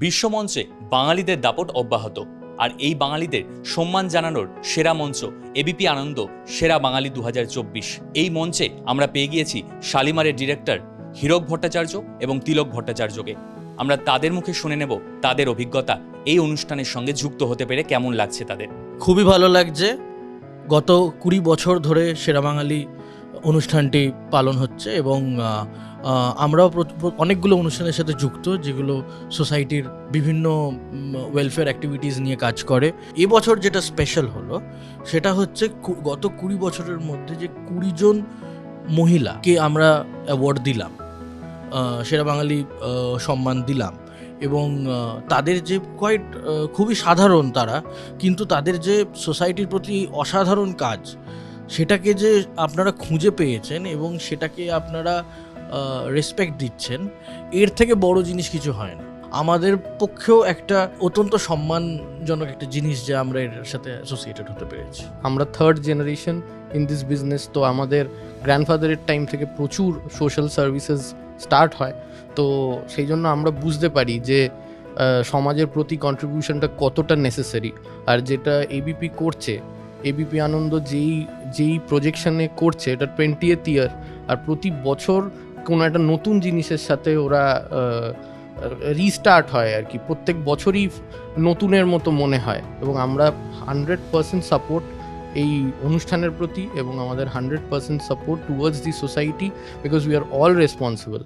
বিশ্বমঞ্চে বাঙালিদের দাপট অব্যাহত। আর এই বাঙালিদের সম্মান জানানোর সেরা মঞ্চ এবিপি আনন্দ সেরা বাঙালি দু হাজার চব্বিশ। এই মঞ্চে আমরা পেয়ে গিয়েছি শালিমারের ডিরেক্টর হীরক ভট্টাচার্য এবং তিলক ভট্টাচার্যকে। আমরা তাদের মুখে শুনে নেব তাদের অভিজ্ঞতা এই অনুষ্ঠানের সঙ্গে যুক্ত হতে পেরে কেমন লাগছে তাদের। খুবই ভালো লাগছে। গত কুড়ি বছর ধরে সেরা বাঙালি অনুষ্ঠানটি পালন হচ্ছে এবং আমরাও অনেকগুলো অনুষ্ঠানের সাথে যুক্ত যেগুলো সোসাইটির বিভিন্ন ওয়েলফেয়ার অ্যাক্টিভিটিস নিয়ে কাজ করে। এবছর যেটা স্পেশাল হলো, সেটা হচ্ছে গত কুড়ি বছরের মধ্যে যে কুড়ি জন মহিলাকে আমরা অ্যাওয়ার্ড দিলাম সেরা বাঙালি সম্মান দিলাম এবং তাদের যে কোয়াইট খুবই সাধারণ তারা, কিন্তু তাদের যে সোসাইটির প্রতি অসাধারণ কাজ সেটাকে যে আপনারা খুঁজে পেয়েছেন এবং সেটাকে আপনারা রেসপেক্ট দিচ্ছেন, এর থেকে বড় জিনিস কিছু হয় না। আমাদের পক্ষেও একটা অত্যন্ত সম্মানজনক একটা জিনিস যে আমরা এর সাথে অ্যাসোসিয়েটেড হতে পেরেছি। আমরা third generation in this business তো আমাদের গ্র্যান্ডফাদারের টাইম থেকে প্রচুর সোশ্যাল সার্ভিসেস স্টার্ট হয়। তো সেই জন্য আমরা বুঝতে পারি যে সমাজের প্রতি কন্ট্রিবিউশনটা কতটা নেসেসারি আর যেটা এবিপি করছে এবিপি আনন্দ যেই যেই প্রজেকশনে করছে, এটা টোয়েন্টিয়েথ ইয়ার আর প্রতি বছর কোনো একটা নতুন জিনিসের সাথে ওরা রিস্টার্ট হয় আর কি। প্রত্যেক বছরই নতুনের মতো মনে হয় এবং আমরা হান্ড্রেড পারসেন্ট সাপোর্ট এই অনুষ্ঠানের প্রতি এবং আমাদের hundred percent support towards the society because we are all responsible